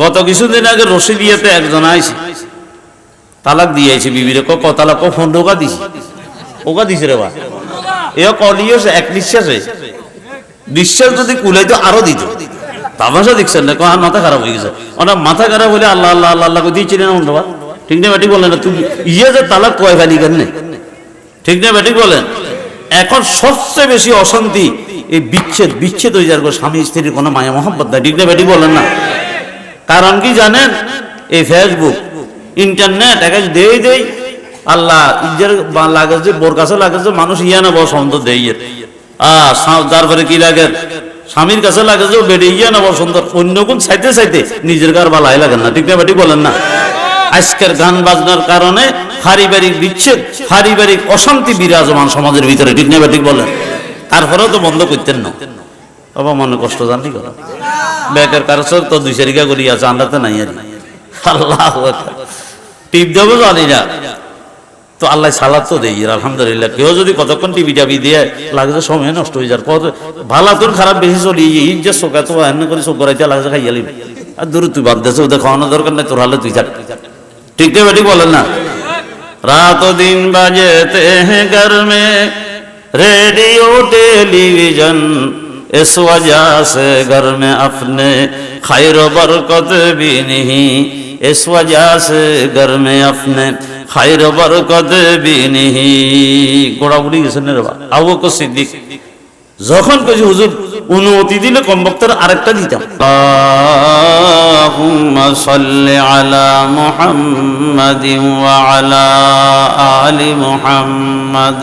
গত কিছুদিন আগে রশিদিয়াতে একজন আইছে। তালাক দিয়েছে বিবিরে। ক তালাক? ক ফোন ওকা দিছি। ওকা দিছে রে বা। এ কলিও এক নিঃশ্বাসে। নিঃশ্বাস যদি কুলাইতো আরও দিত। তামাশা দেখছেন না? কার মাথা খারাপ হয়ে গেছে। ওনার মাথা খারাপ হলে আল্লাহ আল্লাহ আল্লাহ আল্লাহ দিয়েছি না মনে ঠিক না ব্যাটি বলেন না? তুমি ইয়ে যে তালাক কয় ফেলি কেন ঠিক না ব্যাটি বলেন? এখন সবচেয়ে বেশি অশান্তি এই বিচ্ছেদ। বিচ্ছেদ হয়ে যার স্বামী স্ত্রীর কোনো মায়া মহব্বত নাই। ঠিক না ব্যাটি বলেন না? কারণ কি জানেন? এই ফেসবুক ইন্টারনেট দেই দেই, আল্লাহ ইজের বা- লাগে যে বোর কাছে লাগে যে মানুষ ইয়া না বস সুন্দর দেই আহ তারপরে কি লাগে? স্বামীর কাছে লাগে যে বেড়ে ইয়া না বসন্ত। অন্য কোন চাইতে চাইতে নিজের কার বালাই লাগে না, ঠিক না বেটি বলেন না? আজকের গান বাজনার কারণে পারিবারিক বিচ্ছেদ, পারিবারিক অশান্তি বিরাজমান সমাজের ভিতরে, ঠিক না বেটি বলেন? তারপরেও তো বন্ধ করতেন না। বাবা, মনে কষ্ট জানি করা ব্যাকের চোখ তো দুই সারিকা করি আছে আমরা তো নাই আর আল্লাহ টিপ দেবো জানি না। তো আল্লাহ সালাদ তো দেই আলহামদুলিল্লাহ। কেউ যদি কতক্ষণ টিভি টাবি দিয়ে লাগছে সময় নষ্ট হয়ে যার কত ভালা তোর খারাপ বেশি চলি ইন যে শোকা তো এমন করে শোক করাইতে লাগছে খাইয়ালি আর দূর তুই বাঁধতেছে ওদের খাওয়ানো দরকার নাই, তোর হালে তুই যা ঠিক না বেটি, বলেন না? রাত দিন বাজে তে গরমে, রেডিও, টেলিভিশন इस वजह से घर में अपने खैर बरकत भी नहीं। इस वजह से घर में अपने खैर बरकत भी नहीं। गोड़ाबुड़ी जैसे नहीं अब वो कुछ सिद्दीक। जखन कह हुजूर उन्नति दिले कम वक्त आकटा दी मोहम्मद आली मोहम्मद।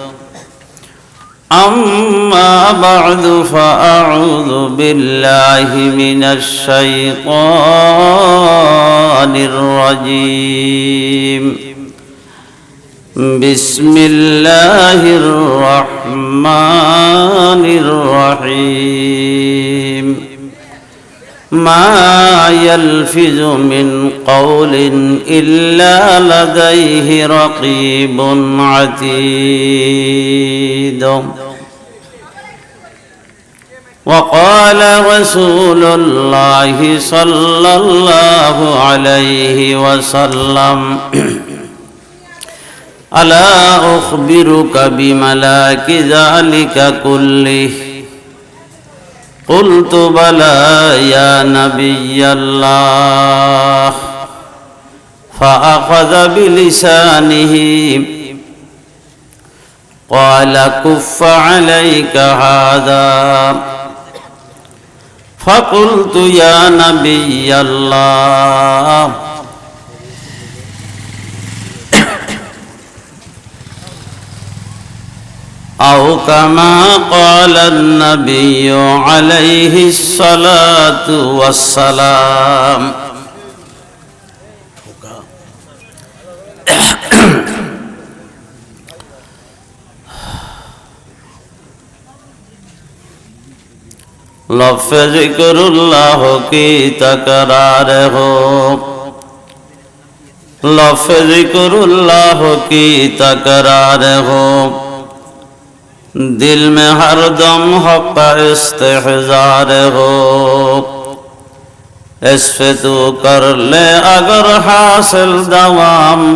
أما بعد فأعوذ بالله من الشيطان الرجيم بسم الله الرحمن الرحيم ما يلفظ من قول إلا لديه رقيب عتيد وقال رسول الله صلى الله عليه وسلم ألا أخبرك بملاك ذلك كله قلت بلى يا نبي الله فأخذ بلسانه قال كف عليك هذا فقلت يا نبي الله أو كما قال النبي عليه الصلاة والسلام लफ्ज जिक्रुल्लाह की तकरार हो। लफ्ज जिक्रुल्लाह की तकरार हो। दिल में हर दम हक इस्तेजार हो। इस पे तू कर ले अगर हासिल दवाम,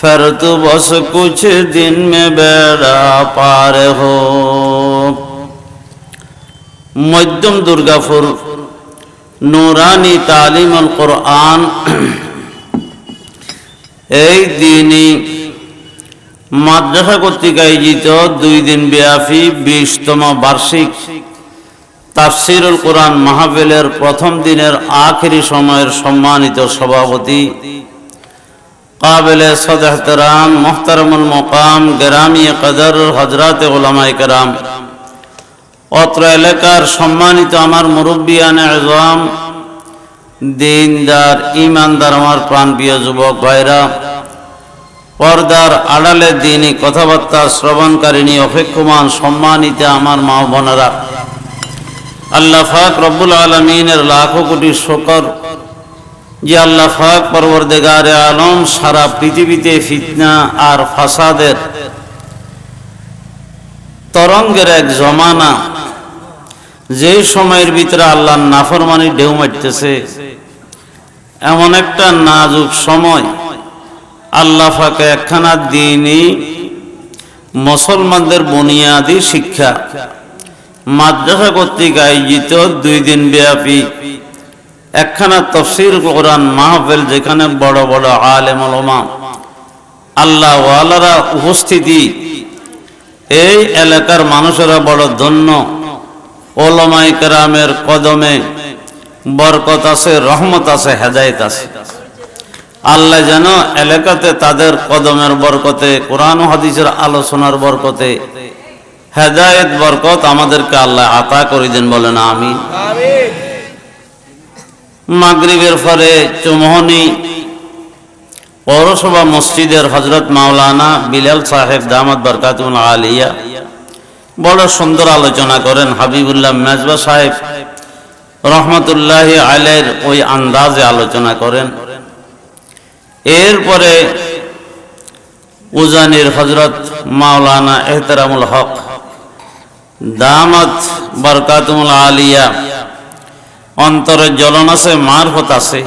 फिर तू बस कुछ दिन में बेड़ा पार हो। মধ্যম দুর্গাপুর, নুরানি তালিমুল কোরআন। এই দিনই মাদ্রাসা কর্তৃক আয়োজিত দুই দিন ব্যাপী বিশতম বার্ষিক তাফসিরুল কোরআন মাহফিলের প্রথম দিনের আখেরি সময়ের সম্মানিত সভাপতি কাবেলে সদহতরাম, মোহতারমুল মোকাম, গ্রামী কদর হজরত ওলামাই কেরাম। অত্র এলাকার সম্মানিত আমার মুরব্বিয়ান আজম, দিনদার, ইমানদার আমার প্রাণপ্রিয় যুবক ভাইরা, পর্দার আড়ালে দিনই কথাবার্তা শ্রবণকারিণী অপেক্ষমান সম্মানিত আমার মা বোনেরা। আল্লাহ ফাক রব্বুল আলমিনের লাখো কোটি শকর যে আল্লাহ ফাক পরবর্দেগারে আলম সারা পৃথিবীতে ফিতনা আর ফাসাদের তরঙ্গের এক জমানা যেই সময়ের ভিতরে আল্লাহর নাফরমানি ঢেউ মারতেছে, এমন একটা নাজুক সময়। আল্লাহ ফাঁকে একখানা দিনই মুসলমানদের বুনিয়াদি শিক্ষা। মাদ্রাসা কর্তৃক আয়োজিত দুই দিন ব্যাপী একখানা তফসির কোরআন মাহফিল, যেখানে বড় বড় আলেম ওলমা আল্লাহ ওয়ালারা উপস্থিতি। এই এলাকার মানুষেরা বড় ধন্য। ওলমাই কেরামের কদমে বরকত আছে, রহমত আছে, হেদায়ত আছে। আল্লাহ যেন এলাকাতে তাদের কদমের বরকতে, কোরআন হাদিসের আলোচনার বরকতে হেদায়েত, বরকত আমাদেরকে আল্লাহ আতা করে দেন বলেন আমি মাগরিবের পরে চুমহনি, পৌরসভা মসজিদের হজরত মাওলানা বিলাল সাহেব দামাত বরকাতুল আলিয়া বড় সুন্দর আলোচনা করেন হাবিবুল্লাহ মেজবা সাহেব। রহমতুল্লাহ আলের ওই আন্দাজে আলোচনা করেন। এরপরে উজানির হজরত মাওলানা এহতারামুল হক, দামাত বরকাতুল আলিয়া, অন্তরে জ্বলন আছে মারফত আছে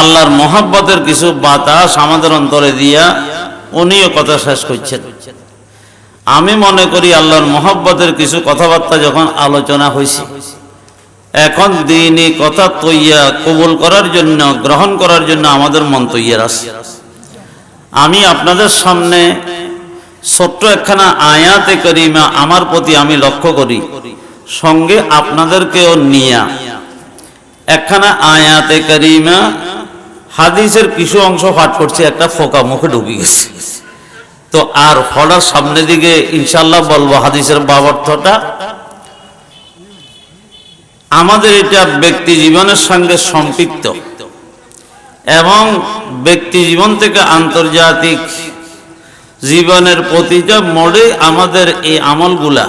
আল্লাহর মোহাব্বতের কিছু বাতাস আমাদের অন্তরে দিয়া উনিও কথা শেষ করছেন। আমি মনে করি আল্লাহর মোহাব্বতের কিছু কথাবার্তা যখন আলোচনা হয়েছে, এখন দিনই কথা তৈয়া কবুল করার জন্য, গ্রহণ করার জন্য আমাদের মন তৈয়ার আছে। আমি আপনাদের সামনে ছোট্ট একখানা আয়াতে করিমা আমার প্রতি আমি লক্ষ্য করি, সঙ্গে আপনাদেরকেও নিয়া। একখানা আয়াতে করিমা, হাদিসের কিছু অংশ পাঠ করছে, একটা ফোকা মুখে ঢুকে গেছে। তো আর ফলার সামনে দিকে ইনশাল্লাহ বলব হাদিসের বাবর্থটা আমাদের এটা ব্যক্তি জীবনের সঙ্গে সম্পৃক্ত এবং ব্যক্তি জীবন থেকে আন্তর্জাতিক জীবনের প্রতিটা মোড়ে আমাদের এই আমলগুলা,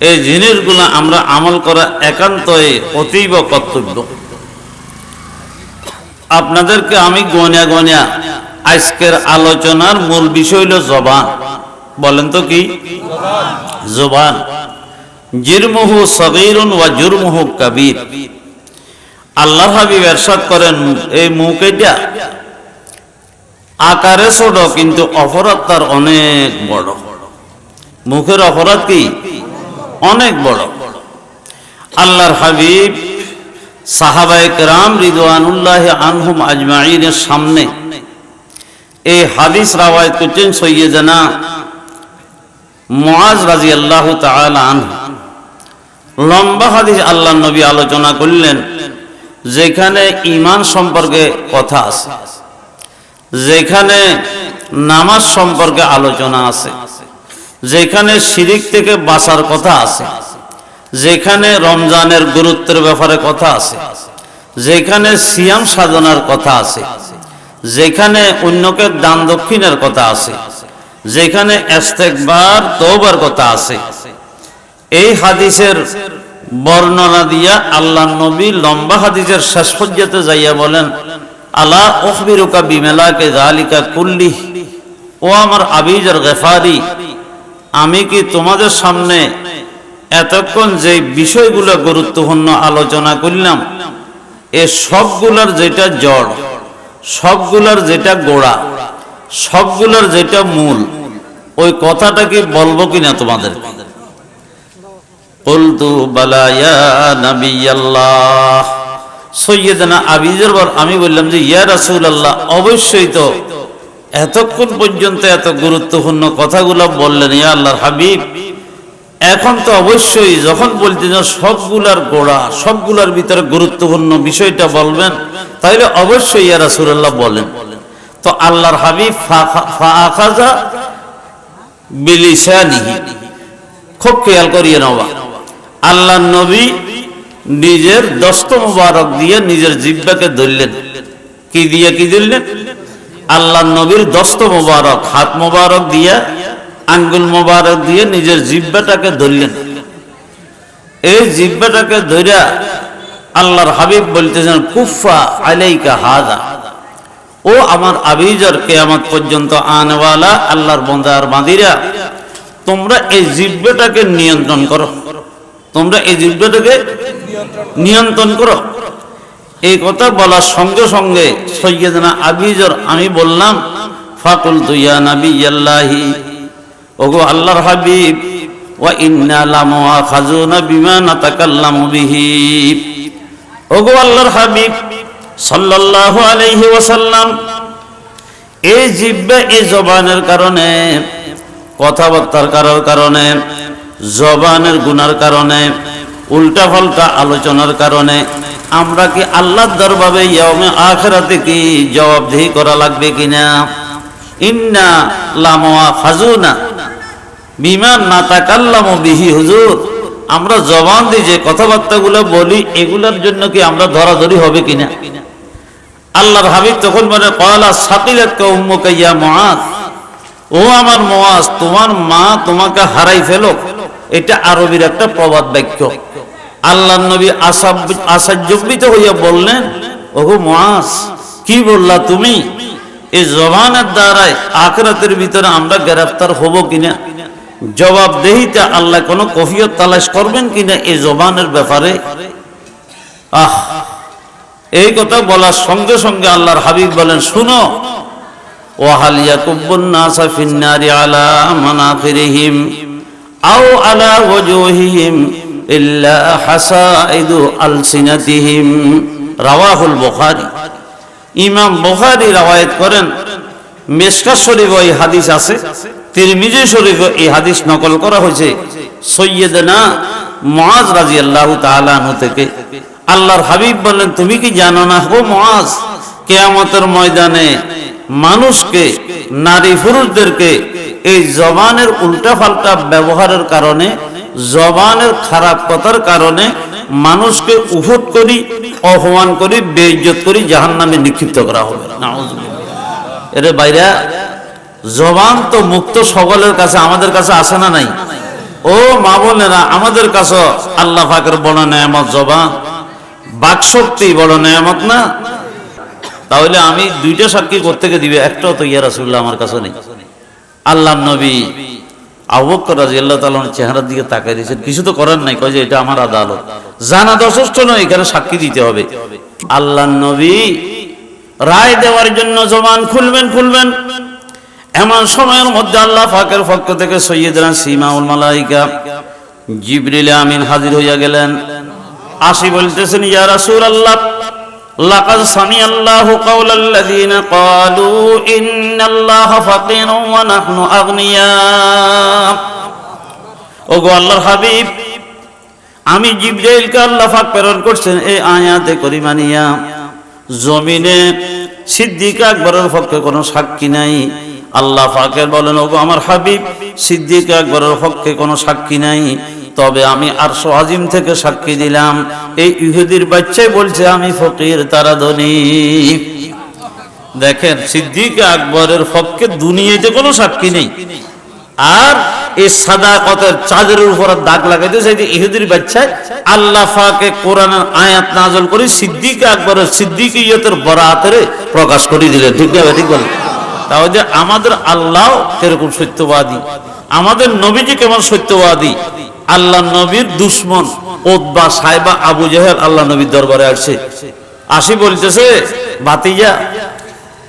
এই জিনিসগুলা আমরা আমল করা একান্তই অতীব কর্তব্য। আপনাদেরকে আমি গনিয়া গনিয়া আজকের আলোচনার মূল বিষয় হলো জবান। বলেন তো কি? জবান। জিরমুহু সগীরুন ওয়া জুরমুহু কাবীর। আল্লাহ হাবিব এরশাদ করেন এই মুখ এটা। আকারে ছোট, কিন্তু অপরাধ তার অনেক বড়। মুখের অপরাধ কি? অনেক বড়। আল্লাহর হাবিব সাহাবায়ে কেরাম রিদওয়ানুল্লাহ আনহুম আজমাইনের সামনে এই হাদিস রাওয়ায়াত করছেন সৈয়দনা মুআজ রাদিয়াল্লাহু তাআলা আনহু। লম্বা হাদিস আল্লাহ নবী আলোচনা করলেন, যেখানে ইমান সম্পর্কে কথা আছে, যেখানে নামাজ সম্পর্কে আলোচনা আছে, যেখানে শিরিক থেকে বাঁচার কথা আছে, যেখানে রমজানের গুরুত্বের ব্যাপারে কথা আছে, যেখানে সিয়াম সাধনার কথা আছে যেখানে অন্যকে দান দক্ষিণের কথা আছে, যেখানে এস্তেকবার তৌবার কথা আছে। এই হাদিসের বর্ণনা দিয়া আল্লাহ নবী লম্বা হাদিসের শেষ পর্যাতে যাইয়া বলেন, আলা ওখবিরুকা বিমেলাকে জালিকা কুল্লি, ও আমার আবিজর গেফারি, আমি কি তোমাদের সামনে এতক্ষণ যে বিষয়গুলো গুরুত্বপূর্ণ আলোচনা করলাম, এ সবগুলোর যেটা জড় সবগুলোর যেটা গোড়া, সবগুলোর যেটা মূল, ওই কথাটা কি বলব কিনা তোমাদের আমি বললাম যে, ইয়া রাসূল আল্লাহ অবশ্যই তো এতক্ষণ পর্যন্ত এত গুরুত্বপূর্ণ কথাগুলো বললেন, ইয়া আল্লাহর হাবিব। এখন তো অবশ্যই যখন বলতেন সবগুলার গোড়া, সবগুলার ভিতরে গুরুত্বপূর্ণ বিষয়টা বলবেন তাহলে অবশ্যই ইয়া রাসূলুল্লাহ বলেন। তো আল্লাহর হাবিব খুব খেয়াল করিয়ে নেওয়া। আল্লাহ নবী নিজের দস্ত মোবারক দিয়ে নিজের জিব্বাকে ধরলেন। কি দিয়ে কি ধরলেন? আল্লাহ নবীর দস্ত মোবারক, হাত মোবারক দিয়ে আঙ্গুল মোবারক দিয়ে নিজের জিব্বাটাকে ধরলেন। এই জিব্বাটাকে ধরিয়া আল্লাহর হাবিব বলতেছেন কুফা আলাইকা হাজা ও আমার আবিজর কেয়ামত পর্যন্ত আনওয়ালা আল্লাহর বন্দার বাঁধিরা, তোমরা এই জিব্বাটাকে নিয়ন্ত্রণ করো। তোমরা এই জিব্বাটাকে নিয়ন্ত্রণ করো। এই কথা বলার সঙ্গে সঙ্গে সৈয়দনা আবিজর আমি বললাম ফাকুল তুইয়া নাবি আল্লাহি ওগো আল্লাহর হাবিব, ওয়া ইন্না লামা খাজুনা বিমা নাতাকাল্লামু বিহি। ওগো আল্লাহর হাবিব, সাল্লাল্লাহু আলাইহি ওয়াসাল্লাম এই জিব্বা এই জবানের কারণে, কথাবার্তার কারোর কারণে, জবানের গুনার কারণে উল্টা পাল্টা আলোচনার কারণে, আমরা কি আল্লাহর দরবারে ইয়মে আখেরাতে কি জবাবদিহি করা লাগবে কিনা? ইন্না লামা খাজুনা বিমান না তাকাল্লাম বিহি, হুজুর। আমরা জবান দিয়ে যে কথাবার্তাগুলো বলি, এগুলোর জন্য কি আমরা ধরাধরি হবে কিনা? আল্লাহর হাবিব তখন বলে কয়লা সাকিলাত উম্মুকা ইয়া মুআজ। ও আমার মুআজ, তোমার মা তোমাকে হারাই ফেলো। এটা আরবির একটা প্রবাদ বাক্য। আল্লাহ নবী আসাজ্জবিত হইয়া বললেন, ওগো মুআজ, কি বললা তুমি? এই জবানের দ্বারাই আখরাতের ভিতরে আমরা গ্রেফতার হব কিনা? জবাব দেহিতে আল্লাহ কোনো কফিয়ত তালাশ করবেন কিনা এই জবানের ব্যাপারে? আহ, এই কথা বলার সঙ্গে সঙ্গে আল্লাহর হাবিব বলেন, শুনো, ওয়াহাল ইয়াকুব্বুন নাসা ফিন্নারি আলা মানাফিরিহিম আও আলা ওয়াজুহিহিম ইল্লা হাসাইদু আলসিনাতিহিম। রাওয়াহুল বুখারী। ইমাম বুখারী রাওয়ায়াত করেন মেশকাত শরীফ এই হাদিস আছে। তিরমিজি শরীফ এই হাদিস নকল করা হয়েছে। সৈয়দনা মুআজ রাদিয়াল্লাহু তাআলা আনহু থেকে। আল্লাহর হাবিব বললেন, তুমি কি জানো না ও মুআজ? কিয়ামতের ময়দানে মানুষকে, নারী পুরুষদেরকে এই জবানের উল্টা পাল্টা ব্যবহারের কারণে, জবানের খারাপ কথার কারণে মানুষকে উফট করি, অপমান করি, বেইজ্জত করি, জাহান্নামে নিক্ষিপ্ত করা হবে। এর বাইরে জবান তো মুক্ত সকলের কাছে, আমাদের কাছে আসে না নাই? ও মা বোনেরা, আমাদের কাছে আল্লাহ ফাকের বড় নেয়ামত জবান। বাকশক্তি বড় নেয়ামত না? তাহলে আমি দুইটা সাক্ষী করতে দিবে, একটাও তো ইয়া রাসুল্লাহ আমার কাছে নেই। আল্লাহ নবী আল্লাহ চেহারার দিকে তাকাই দিয়েছেন। কিছু তো করার নাই, কয় যে এটা আমার আদালত। জানা যথেষ্ট নয়, এখানে সাক্ষী দিতে হবে। আল্লাহ নবী রায় দেওয়ার জন্য জবান খুলবেন খুলবেন। এমন সময়ের মধ্যে আল্লাহ ফাকের পক্ষ থেকে সৈয়দরা সীমাউল মালাইকা জিবরিল আমিন হাজির হইয়া গেলেন। আসি বলতেছেন, ইয়া রাসূলুল্লাহ, লাকাদ সামি আল্লাহু কাওলাল্লাযীনা ক্বালু, ইন্নাল্লাহা ফাকিরুন ওয়া নাহনু আগনিয়া। ওগো আল্লাহর হাবিব, আমি জিবরাইলকে আল্লাহ পাক প্রেরণ করছেন এই আয়াতে করিমানিয়া জমিনে সিদ্দিক আকবরের পক্ষে কোনো সাক্ষী নাই। আল্লাহ ফাকের বলেন, ওগো আমার হাবিব, সিদ্দিক আকবরের পক্ষে কোনো সাক্ষী নাই। তবে আমি আর আজিম থেকে সাক্ষী দিলাম। এই ইহুদির বাচ্চাই বলছে, আমি ফকির, তারা ধনী। দেখেন, সিদ্দিক আকবরের পক্ষে দুনিয়াতে কোনো সাক্ষী নেই। আর এই সাদা কতের চাঁদের উপর দাগ লাগাইতে চাইতে ইহুদির বাচ্চায় আল্লাহ ফাকে কোরআনের আয়াত নাজল করে সিদ্দিক আকবরের সিদ্দিক ইয়তের বরাতের প্রকাশ করে দিলেন। ঠিক না ঠিক বলেন? তাহলে আমাদের আল্লাহ কীরকম সত্যবাদী। আমাদের নবীজি কেমন সত্যবাদী? আল্লাহ নবীর দুশ্মন ওদবা সাহেবা আবু জাহের আল্লাহ নবীর দরবারে আসছে। আসি বলতেছে বাতিজা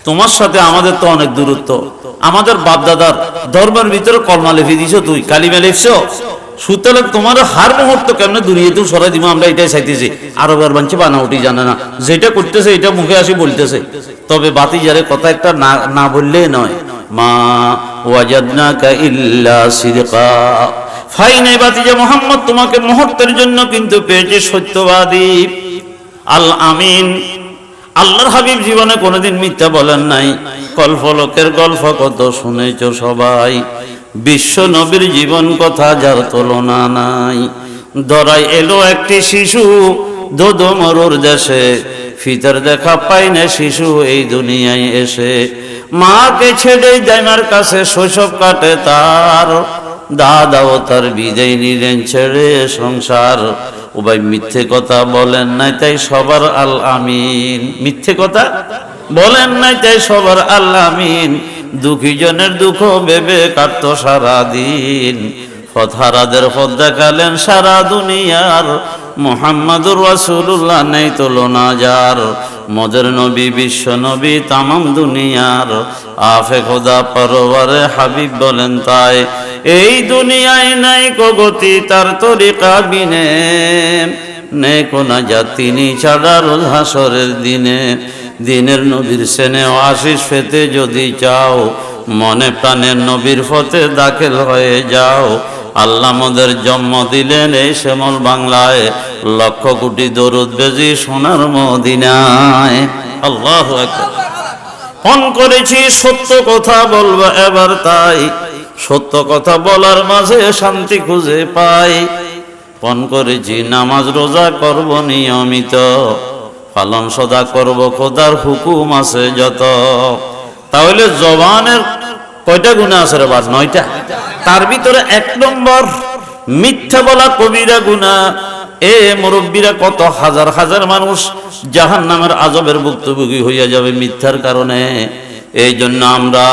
তোমার সাথে আমাদের তো অনেক দূরত্ব। আমাদের বাপদাদার ধর্মের ভিতরে কলমা লিখে দিছ তুই, কালিমা লিখছ? সুতরাং তোমার হার মুহূর্ত কেমনে দুনিয়াতেও সরাই দিব, আমরা এটাই চাইতেছি। আরবের বাঞ্চে বানাউটি জানে না। যেটা করতেছে, এটা মুখে আসি বলতেছে। তবে বাতি যারে কথা একটা না না বললে নয়। মা ওয়াজাদনাকা ইল্লা সিদকা। ফাই নাই বাতি যে মোহাম্মদ, তোমাকে মুহূর্তের জন্য কিন্তু পেয়েছে সত্যবাদী। আল আমিন, আল্লাহর হাবিব জীবনে কোনোদিন মিথ্যা বলেন নাই। কল্পলোকের গল্প কত শুনেছ সবাই। বিশ্ব নবীর জীবন কথা যার তুলনা নাই। ধরাই এলো একটি শিশু দোদো মরুর দেশে। ফিতর দেখা পাই না শিশু এই দুনিয়ায় এসে। মাকে ছেড়ে জাইমার কাছে শৈশব কাটে তার। দাদাও তার বিদায় নিলেন, ছেড়ে সংসার। ভাই মিথ্যে কথা বলেন নাই তাই সবার আল আমিন। মিথ্যে কথা বলেন নাই তাই সবার আল আমিন। দুঃখী জনের দুঃখ ভেবে কাটত সারা দিন ফথারাদের পথ দেখালেন সারা দুনিয়ার। মোহাম্মদুর রাসূলুল্লাহ নেই তুলনা যার। মদের নবী, বিশ্ব নবী, তামাম দুনিয়ার। আফে খোদা পরবারে হাবিব বলেন তাই, এই দুনিয়ায় নাই কগতি তার তরিকা বিনে। নেই কোনা যা তিনি ছাড়া রোজ হাসরের দিনে। দিনের নবীর সেনে আশিস পেতে যদি চাও, মনে প্রাণের নবীর ফতে দাখিল হয়ে যাও। আল্লাহ মোদের জন্ম দিলেন এই শ্যামল বাংলায়, লক্ষ কোটি দরুদ বেজি সোনার মদিনায়। আল্লাহ ফোন করেছি, সত্য কথা বলব এবার তাই। সত্য কথা বলার মাঝে শান্তি খুঁজে পাই। ফোন করেছি, নামাজ রোজা করব নিয়মিত। পালন সদা করব, খোদার হুকুম আছে যত। তাহলে জবানের কয়টা গুণা আছে রে বাদ নয়টা। তার ভিতরে এক নম্বর, মিথ্যা বলা কবিরা গুণা। এ মুরব্বীরা কত হাজার হাজার মানুষ জাহান নামের আজবের ভুক্তভোগী হইয়া যাবে মিথ্যার কারণে। এই জন্য আমরা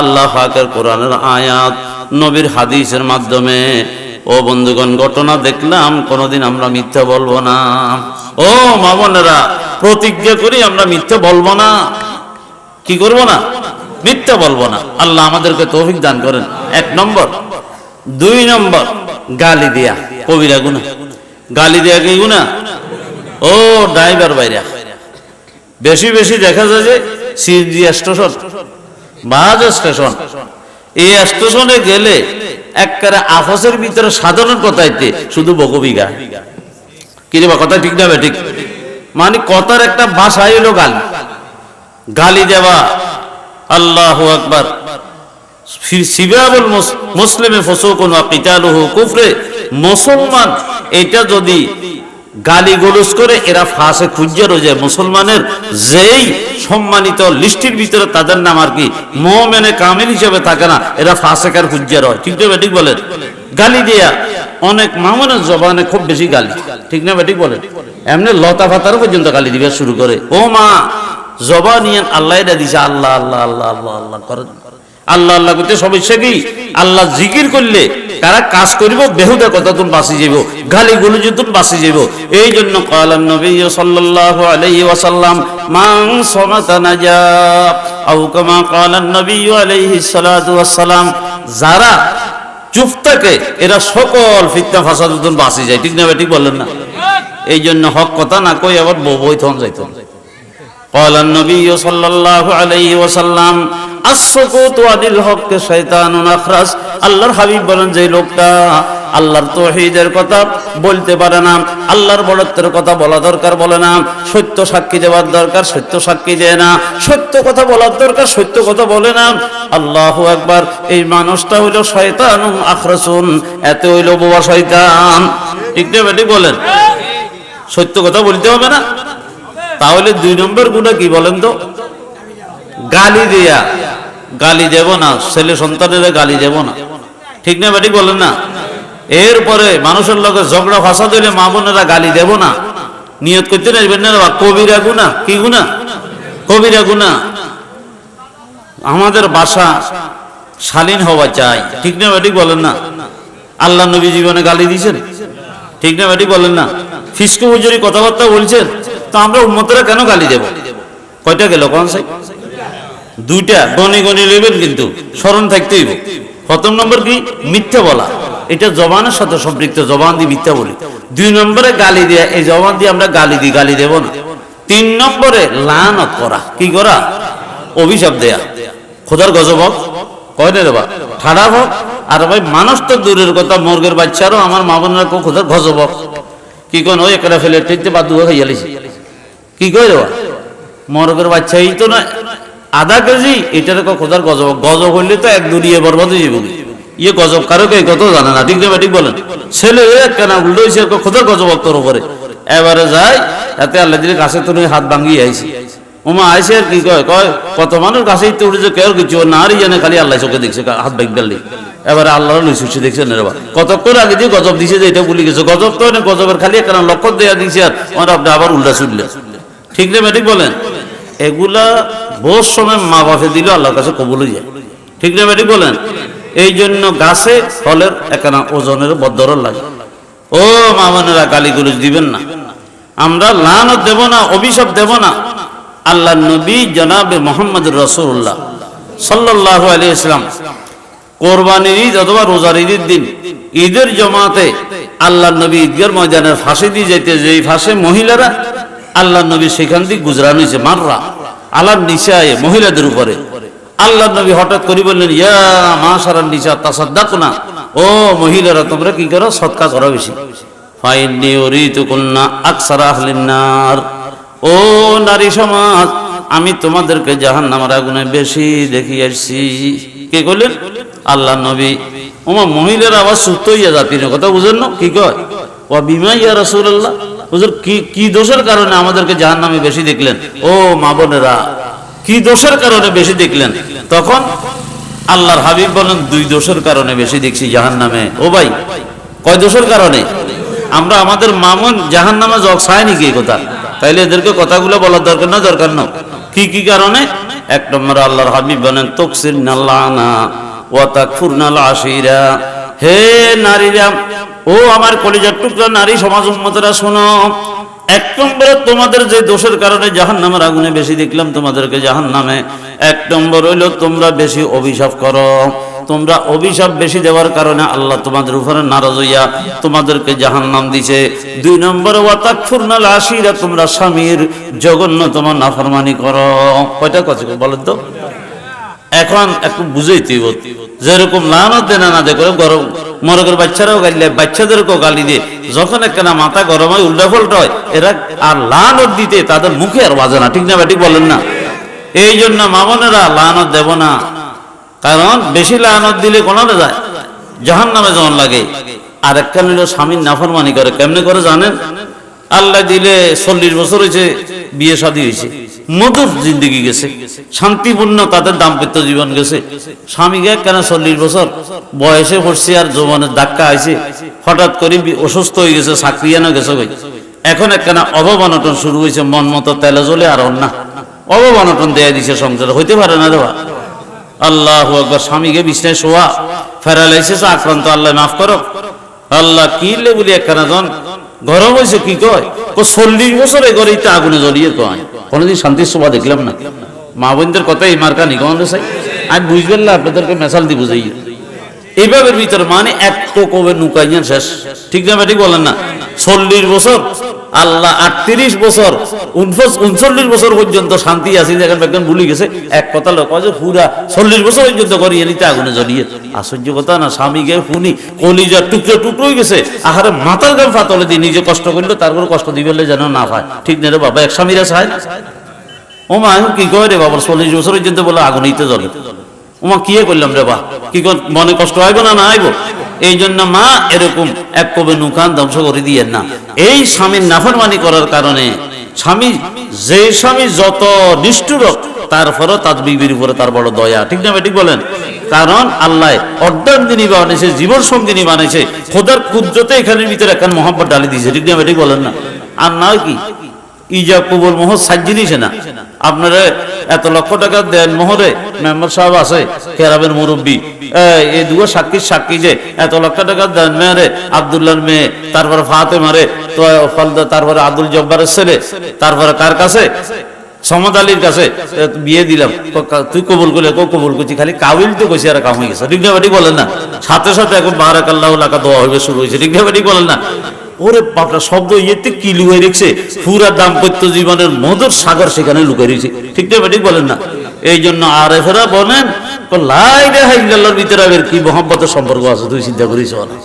আল্লাহ পাকের কোরআনের আয়াত, নবীর হাদিসের মাধ্যমে ও বন্ধুগণ, ঘটনা দেখলাম, কোনোদিন আমরা মিথ্যা বলব না। ও মামনেরা প্রতিজ্ঞা করি আমরা মিথ্যা বলব না। কি করব না? মিথ্যা বলব না। আল্লাহ আমাদেরকে তৌফিক দান করেন। এক নম্বর। দুই নম্বর। গালি দেয়া। কবিরা গুনা গালি দেয়া কি গুনা ও ড্রাইভার বাইরা। বেশি বেশি দেখা যায় যে সিএনজি স্টেশন, বাস স্টেশন। এই স্টেশনে গেলে একবারে আফসের ভিতরে সাধারণ কথাইতে শুধু বকবিগা। কি রে বা, কথা ঠিক না ঠিক? মানে কথার একটা ভাষা এলো গালি। গালি দেওয়া। আল্লাহ আকবার। সিবাবুল মুসলিমে ফসুকুন ওয়া কিতালুহু কুফরে। মুসলমান, এটা যদি গালি গোলস করে এরা ফাঁসে খুঁজে রয়ে মুসলমানের যেই সম্মানিত লিস্টির ভিতরে তাদের নাম আর কি, মোমেনে কামিল হিসেবে থাকে না, এরা ফাঁসেকার খুঁজে রয়। ঠিক না ঠিক বলেন? গালি দিয়া। অনেক মামনের জবানে খুব বেশি গালি। ঠিক না বেঠিক বলেন? এমনি লতা ফাতারও পর্যন্ত গালি দিবে শুরু করে। ও মা জবা নিয়ে আল্লাহ এটা দিছে, আল্লাহ আল্লাহ আল্লাহ আল্লাহ আল্লাহ, করেন। আল্লাহ আল্লাহ করতে সমস্যা কি আল্লাহ জিকির করলে তারা কাজ করিব, বেহুদা কথা তুমি বাঁচি যাইব, গালি গুলো তুমি বাঁচি যাইব। এই জন্য কালাম নবী সাল্লাল্লাহু আলাইহি ওয়াসাল্লাম, মান সামাতা নাজা আও কামা কালান নবী আলাইহি সালাতু যারা চুপ থাকে, এরা সকল ফিতনা ফাসাদ তুমি বাঁচি যায়। ঠিক না ঠিক বললেন না? এই জন্য হক কথা না কই আবার বই থন যাইতো قال النبي صلى الله عليه وسلم السكوت عن الحق شيطان اخرس আল্লাহর হাবিব বলেন যে লোকটা আল্লাহর তৌহিদের কথা বলতে পারে না আল্লাহর বড়ত্বের কথা বলা দরকার বলে না সত্য সাক্ষী দেওয়ার দরকার সত্য সাক্ষী দেয় না সত্য কথা বলার দরকার সত্য কথা বলে না আল্লাহ একবার এই মানুষটা হইল শয়তান আখরাসুন এত হইল বোবা শয়তান ঠিক না বেটি বলেন সত্য কথা বলতে হবে না তাহলে দুই নম্বর গুণা কি বলেন তো? গালি দেয়া। গালি দেব না, ছেলে সন্তানেরা গালি দেব না। ঠিক না বাড়ি বলেন না? এরপরে মানুষের লোকের ঝগড়া ভাষা দিলে মা বোনেরা গালি দেব না। নিয়ত করতে নেবেন না কবিরা গুণা। কি গুণা? কবিরা গুণা। আমাদের বাসা শালীন হওয়া চাই। ঠিক না বাড়ি বলেন না? আল্লাহ নবী জীবনে গালি দিয়েছেন। ঠিক না বাড়ি বলেন না? ফিসকু হুজুরি কথাবার্তা বলছেন? তো আমরা উন্মতরা কেন গালি দেব? কয়টা গেল কোন সাই দুইটা। গনি গনি নেবেন কিন্তু, স্মরণ থাকতে হইব প্রথম নম্বর কি? মিথ্যা বলা। এটা জবানের সাথে সম্পৃক্ত, জবান দিয়ে মিথ্যা বলি। দুই নম্বরে গালি দেয়া, এই জবান দিয়ে আমরা গালি দিই, গালি দেব না। তিন নম্বরে লানত করা। কি করা? অভিশাপ দেয়া। খোদার গজবক কয় না দেবা? ঠাড়া হোক। আর ভাই, মানুষ তো দূরের কথা, মর্গের বাচ্চারও, আমার মা বোনেরা খোদার গজবক কি কোন, ওই একটা ফেলে ঠেকতে বা দুয়া খাইয়া লিছি কি কয় দেবা মরগের বাচ্চা, এই তো না আধা কেজি এটার কো খোদার গজব। গজব হইলে তো এক দুরিয়ে বরবাদ হয়ে যাবে। ইয়ে গজব কারও কে? কত জানে না। ঠিক না ঠিক বলেন। ছেলে কেন উল্টো হয়েছে খোদার গজব তোর উপরে। এবারে এতে আল্লাহ দিলে তো হাত ভাঙিয়ে আইছি। ওমা আইসে আর কি কয়? কয়, কত মানুষ কাছে ইতে উঠেছে, কেউ কিছু ও নারী জানে খালি আল্লাহ চোখে দেখছে হাত বাইক বেললি এবারে আল্লাহ লইছে দেখছে না রে বা কতক্ষণ আগে দিয়ে গজব দিছে যে এটা ভুলে গেছে। গজব তো না গজবের, খালি একটা লক্ষ্য দেয়া দিছে আর আপনি আবার উল্টা ছুটলে ঠিক না ম্যাটিক বলেন। এগুলা বহু সময় মা বাপে দিলে, আল্লাহর কাছে কবুল হয়ে যায়। ঠিক না ম্যাটিক বলেন। এই জন্য গাছে ফলের একখানা ওজনের বদর লাগে। ও মা বোনেরা, গালিগুলোজ দিবেন না। আমরা লানত দেব না, অভিশাপ দেব না। আল্লাহ নবী জনাবে মোহাম্মদ রসুল্লাহ সাল্লাহ আলী ইসলাম কোরবানির ঈদ অথবা রোজার ঈদের দিন, ঈদের জমাতে আল্লাহ নবী ঈদগার ময়দানের ফাঁসি দিয়ে যেতে যে ফাঁসে মহিলারা আল্লাহ নবী সেখান দিয়ে গুজরান হয়েছে, মাররা। আল্লাহ নিশায় মহিলাদের উপরে। আল্লাহ নবী হঠাৎ করে বললেন, ইয়া মা সারার নিশা, তাসাদ্দাক না। ও মহিলারা, তোমরা কি করো? সৎকা করো বেশি। ফাইন্নি উরিতুকুন্না আকসারা ও নারী সমাজ, আমি তোমাদেরকে জাহান নামার আগুনে বেশি দেখি আসছি। কে করলেন? আল্লাহ নবী। ওমা মহিলার আবার সুস্থ হইয়া জাতির কথা বুঝেন না, কি কয়? ও বিমা ইয়া হুজুর, কি কি দোষের কারণে আমাদেরকে জাহান নামে বেশি দেখলেন? ও মা বোনেরা, কি দোষের কারণে বেশি দেখলেন? তখন আল্লাহর হাবিব বলেন, দুই দোষের কারণে বেশি দেখছি জাহান নামে ও ভাই, কয় দোষের কারণে? আমরা আমাদের মামুন জাহান নামে জগ চাই নাকি এই কথা? তাইলে এদেরকে কথাগুলো বলার দরকার না দরকার না। কি কি কারণে? এক নম্বর আল্লাহর হাবিব বলেন, তকসির নাল্লানা ও তাকফুর নাল আশিরা। হে নারীরা, ও আমার কলিজার টুকরা নারী সমাজ উন্মতরা শোনো, এক নম্বরে তোমাদের যে দোষের কারণে জাহান নামের আগুনে বেশি দেখলাম তোমাদেরকে জাহান নামে এক নম্বর হইল তোমরা বেশি অভিশাপ করো। তোমরা অভিশাপ বেশি দেওয়ার কারণে আল্লাহ তোমাদের উপরে নারাজ হইয়া তোমাদেরকে জাহান নাম দিছে। দুই নম্বর ওয়াতাকফুরনাল আশিরা তোমরা স্বামীর জঘন্যতম নাফরমানি করো। কয়টা কথা বলেন তো? এখন একটু বুঝাইতে যেরকম লানত না দেখো গরম মরগের বাচ্চারাও গাইলে বাচ্চাদেরকেও গালি দিয়ে, যখন একখানা মাথা গরম হয়, উল্টা ফল্টা হয়, এরা আর লানত দিতে তাদের মুখে আর বাজে না, ঠিক না ব্যাটিক বলেন না? এই জন্য মামনেরা লানত দেব না, কারণ বেশি লানত দিলে কোনারে যায়? জাহান নামে যেমন লাগে। আর একটা নিল স্বামীর নাফরমানি করে, কেমনে করে জানেন? আল্লাহ দিলে চল্লিশ বছর হয়েছে, বিয়ে শাদী হয়েছে। মধুর জিন্দগি গেছে, শান্তিপূর্ণ তাদের দাম্পত্য জীবন গেছে। স্বামীকে কেন চল্লিশ বছর? বয়সে পড়ছে আর যৌবনের ধাক্কা আইছে। হঠাৎ করে অসুস্থ হয়ে গেছে, চাকরি চাকরিয়ানো গেছে ভাই। এখন একখানা অভাব অনটন শুরু হয়েছে, মন মতো তেলে জ্বলে আর অন্য অভাব অনটন দেয়া দিছে সংসারে, হইতে পারে না দেওয়া আল্লাহ একবার স্বামীকে বিছনায় শোয়া প্যারালাইসিস আক্রান্ত, আল্লাহ মাফ করো আল্লাহ কি বলি একখানা জন, গরম হয়েছে কি কয়? চল্লিশ বছরে গড়ে তো আগুনে জ্বলিয়ে কয়। কোনোদিন শান্তির শোভা দেখলাম না। মা বোনদের কথা এই মার্কা নিগম চাই আমি বুঝবেন না, আপনাদেরকে মেশাল দি যাই। এইভাবে ভিতরে মানে এক তো কবে নুকাইয়া শেষ। ঠিক না ঠিক বলেন না। চল্লিশ বছর আল্লাহ আটত্রিশ বছর, উনচল্লিশ বছর পর্যন্ত শান্তি আছে, দেখেন একজন ভুলি গেছে। এক কথা লোক যে পুরা চল্লিশ বছর পর্যন্ত করিয়ে নিতে আগুনে জ্বলিয়ে। আশ্চর্য কথা না, স্বামীকে শুনি কলিজা টুকরো টুকরো হয়ে গেছে। আহারে মাথার গান ফাতলে দিয়ে নিজে কষ্ট করল, তারপর কষ্ট দিবে যেন না পায়। ঠিক না রে বাবা, এক স্বামীরা চায় ও মা কি কয় রে বাবা, চল্লিশ বছর পর্যন্ত বলে আগুনেইতে জ্বলে। ওমা কি করলাম রে বা কি মনে কষ্ট হইব না না আইব এই জন্য মা এরকম এক কবে নুকান ধ্বংস করে দিয়েন না। এই স্বামীর নাফরমানি করার কারণে স্বামী, যে স্বামী যত নিষ্ঠুর তারপরও তার বিবির উপরে তার বড় দয়া। ঠিক না ঠিক বলেন? কারণ আল্লাহ অর্ধাঙ্গিনী বানিয়েছে জীবন সঙ্গিনী বানিয়েছে। খোদার কুদ্রতে এখানের ভিতরে একখান মোহাম্মত ডালি দিয়েছে। ঠিক না ঠিক বলেন না? আর নয় কি? কবুল মোহর নিছে না। আপনারা এত লক্ষ টাকা দেন মোহরে মেম্বার সাহেব আছে মুরব্বী। এই, সাক্ষীর সাক্ষী যে এত লক্ষ টাকা দেন মেয়েরে আবদুল্লার মেয়ে তারপরে মারে তো তারপরে আব্দুল জব্বারের ছেলে তারপরে কার কাছে? সমদ আলীর কাছে। বিয়ে দিলাম। তুই কবুল করলে কবুল করছি খালি কাবিল তো কইছি আর কাম হয়ে গেছে। রিগনাবাড়ি বলেন না। সাথে সাথে এখন বারাক আল্লাহ লাকা দোয়া হইবে শুরু হয়েছে রিগনাবাড়ি বলেন না। ওরে বাপরা, শব্দ ইয়েতে কি লুকাই রেখছে? পুরা দাম্পত্য জীবনের মধুর সাগর সেখানে লুকাই রেখেছে ঠিক না ঠিক বলেন না? এই জন্য আর এফেরা বলেন লাই রে হাইল্লার ভিতরে আবার কি মোহাম্মতের সম্পর্ক আছে, তুই চিন্তা করিস না।